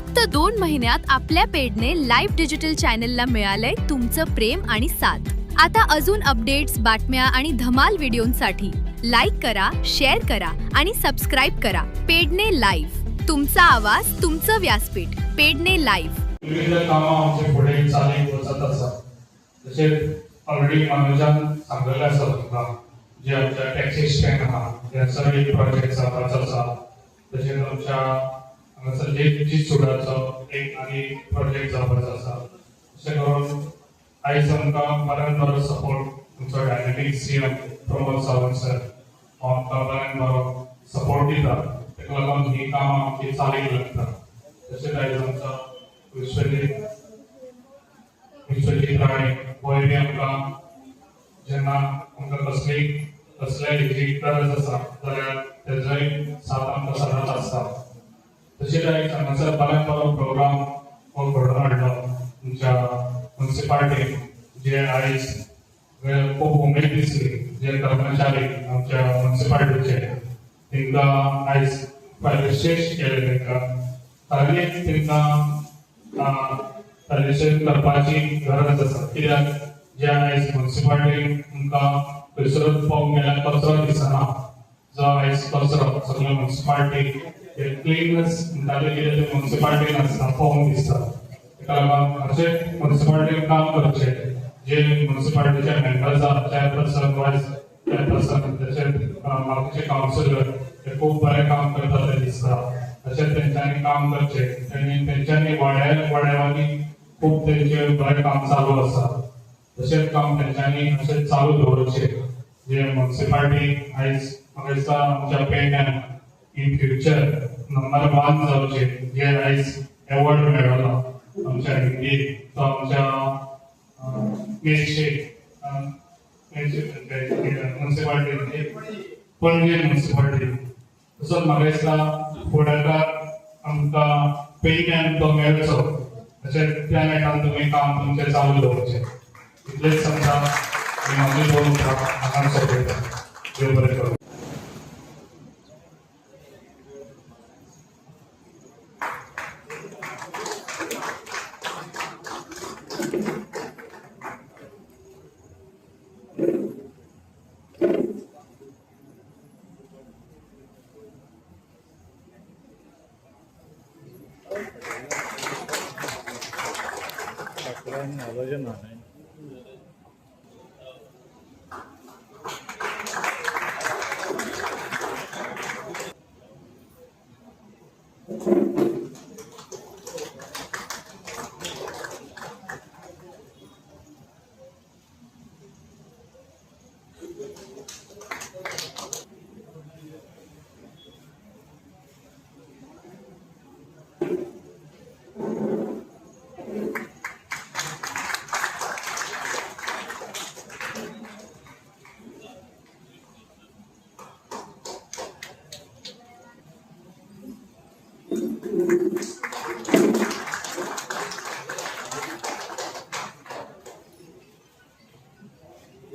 फक्त दोन महिन्यात आपल्या पेडने लाईव्ह डिजिटल चॅनलला मिळालंय तुमचं प्रेम आणि साथ. आता अजून अपडेट्स बातम्या आणि धमाल व्हिडिओंसाठी लाईक करा शेअर करा आणि सबस्क्राईब करा. पेडने लाईव्ह. तुमचा आवाज तुमचं व्यासपीठ. पेडने लाईव्ह. विविध कामं आमचे पुढे चालीक वचत आसा जसे ऑलरेडी मनोजान सांगलेलं असत तुमकां जे आमच्या टॅक्सी स्टँड आहा जे सगळे प्रोजेक्ट जावपाचो आसा तशेंच आमच्या हांगासर जे जी एक आनी प्रोजेक्ट जावपाचो आसा अशें करून आयज आमकां बऱ्यान बरो सपोर्ट तुमचो dynamic CM Pramod Sawant sir हो आमकां बऱ्यान बरो सपोर्ट दिता ताका लागून ही कामां आमची चालीक लागता तशेंच आयज आमचो विश्वजीत विश्वजीत राणे होय बी आमकां जेन्ना आमकां कसली कसल्याय हेजी गरज आसा जाल्यार तेजोय साथ आमकां सदांच आसता तशेंच आयज हांगासर बऱ्याक बरो प्रोग्राम हो घडोवन हाडलो तुमच्या मुन्सिपाल्टीन जे आयज वेळ खूब उमेद दिसली जे कर्मचारी आमच्या मुन्सिपाल्टीचे तांकां आयज विशेष केले तांकां ताणें तांकां सर्विसेस करपाची गरज आसा कित्याक जे आयज म्युन्सिपाल्टीन तुमकां खंयसरूच पळोवंक गेल्यार कचरो दिसना. जो आयज कचरो सगळ्या म्युन्सिपाल्टी क्लिननेस म्हणटाले कितें ते म्युन्सिपाल्टीन आसता पळोवंक दिसता ताका लागून अशें म्युन्सिपाल्टीन काम करचें जे म्युन्सिपाल्टीचे मेंबर्स आहा चेअरपर्सन वायस चेअरपर्सन तशेंच मागचे कावन्सिलर ते खूब बरें काम करता ते दिसता तशेंच तेंच्यांनी काम करचें तेणी तेंच्यांनी वाड्या वाड्यावानी खूब तेंचे बरें काम चालू आसा तशेंच काम तेंच्यांनी अशें चालू दवरचें जे म्युन्सिपाल्टी आयज म्हाका दिसता आमच्या पेडण्यान इन फ्युचर नंबर वन जावचे जे आयज अवॉर्ड मेळ्ळो आमच्या हिंदीत तो आमच्या मेनशे म्युन्सिपाल्टी पणजे म्युन्सिपाल्टी तसोच म्हाका दिसता फुडाकार आमकां पेडण्यान तो मेळचो अशें त्या नेटान तुमी काम तुमचें चालू दवरचें इतलेंच सांगता आनी म्हाजे देव बरें करूं तसेच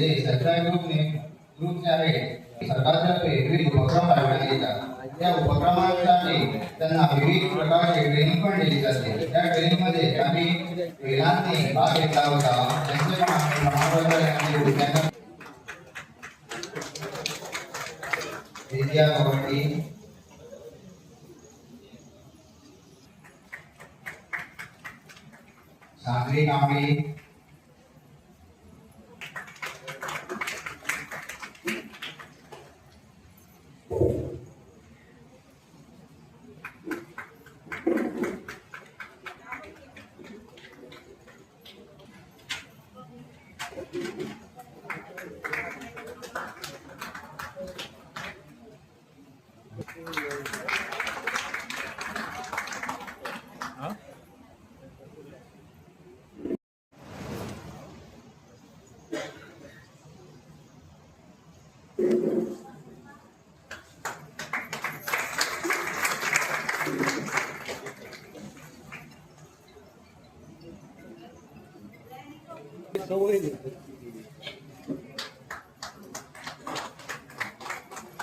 जे सरकारी ग्रुपने ग्रुपचे आहे सरकारतर्फे विविध उपक्रम राबवण्यात येतात त्या उपक्रमासाठी त्यांना विविध प्रकारचे ट्रेनिंग पण दिली जाते. त्या ट्रेनिंगमध्ये आम्ही महिलांनी भाग घेतला होता. त्यांचे पण आम्ही प्रमाणपत्र त्यांना विद्या कबड्डी सांगली कांबळी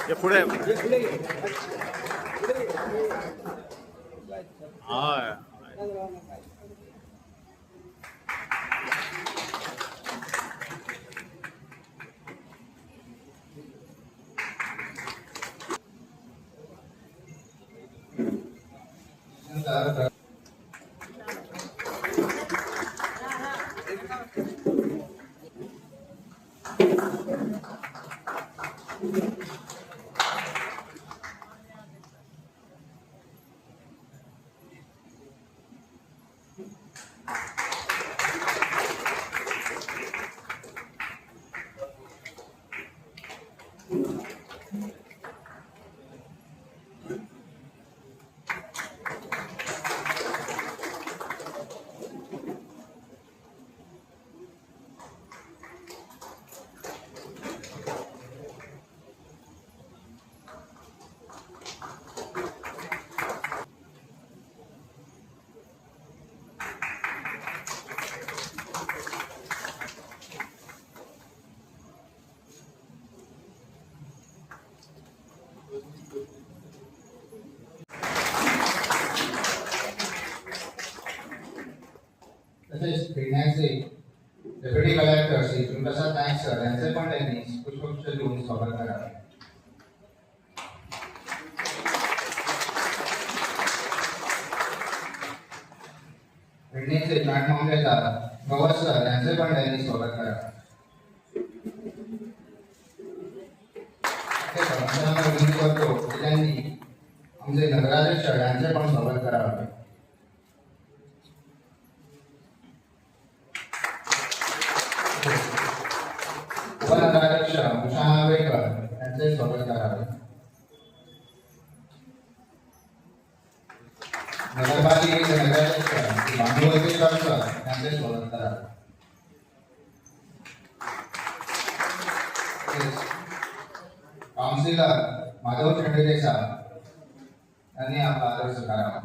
ये पुढे. हा Collector Shri Chandraprasad Naik sir? यांचे पण त्यांनी पुष्पगुच्छ देऊन स्वागत करावे फिरण्याचे जॉईंट मामलेदार गवत सर यांचे पण त्यांनी स्वागत करावे विनंती करतो की त्यांनी आमचे नगराध्यक्ष यांचे पण स्वागत करावे उपनगराध्यक्ष उषा नार्वेकर यांचे स्वागत करावे नगरपालिकेचे नगराध्यक्ष श्री बांधू वैद्यकर सर यांचे स्वागत करावे तसेच काउन्सिलर माधव चंडेरे सर यांनी आपला आदर स्वीकारावा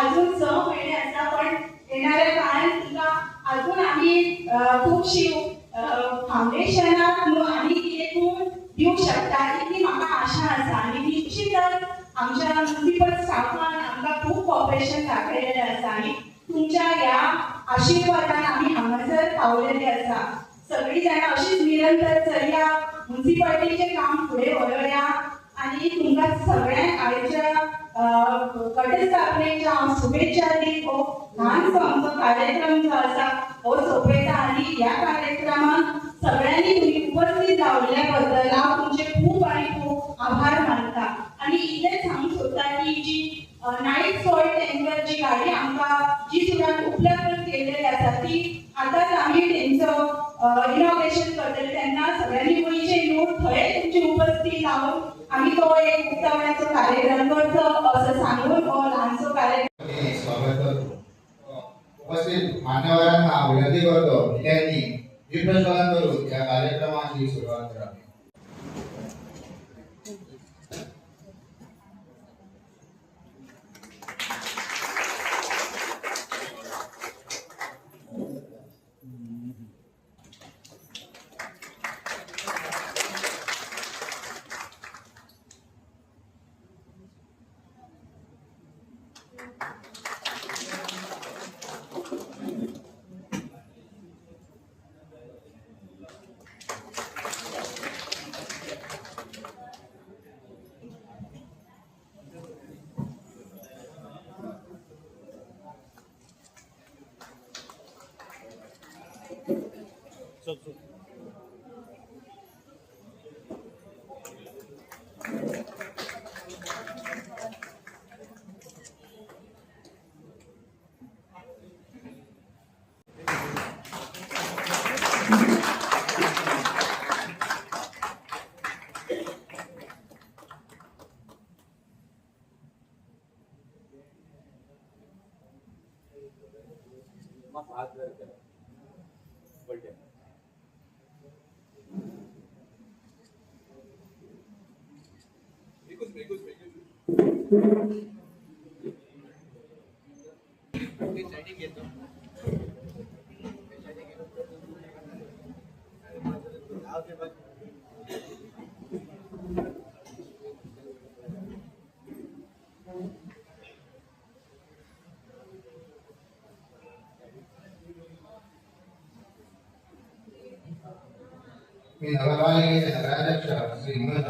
अजून स महिने आसा पण येणाऱ्या काळात तुका अजून आम्ही खूप शिव फाउंडेशनात आम्ही आनी कितें तूं शकता. इतली म्हाका आशा आसा आनी निश्चितच आमच्या म्युनिसिपल स्टाफान आमकां खूब कॉपरेशन दाखयलेलें आसा आनी तुमच्या ह्या आशिर्वादान आमी हांगासर पावलेले आसा सगळीं जाणां अशीच निरंतर चलया म्युनिसिपालिटीचें काम फुडें व्हरया आणि तुमकां सगळ्यांक आयच्या घटस्थापनेच्या हांव शुभेच्छा दित हो. ल्हानसो आमचो कार्यक्रम जो आसा हो सोंपयता आनी ह्या कार्यक्रमाक सगळ्यांनी तुम्ही उपस्थित रावल्या बद्दल हांव तुमचे खूब आनी खूब आभार मानता. आनी इतलेंच सांगूंक सोदता की जी नाईट सॉल्ट टँकर जी गाडी आमकां जी सुद्दां उपलब्ध केलेली आसा ती आतांच आमी तेंचो इनॉग्रेशन करतले तेन्ना सगळ्यांनी पयशे येवन थंय तुमची उपस्थित लावून आमी तो एक उक्तावण्याचो कार्यक्रम करचो असं सांगून हो ल्हानसो कार्यक्रम उपस्थित मान्यवरांना विनंती करतो की त्यांनी दीपप्रज्वलन करून या कार्यक्रमाची सुरुवात करा. मात्र हाथ धर कर बोलिए बिल्कुल बिल्कुल बिल्कुल। ये साइड के तो। आपके पास మీ నవరాయ రాజక్ష శ్రీ మన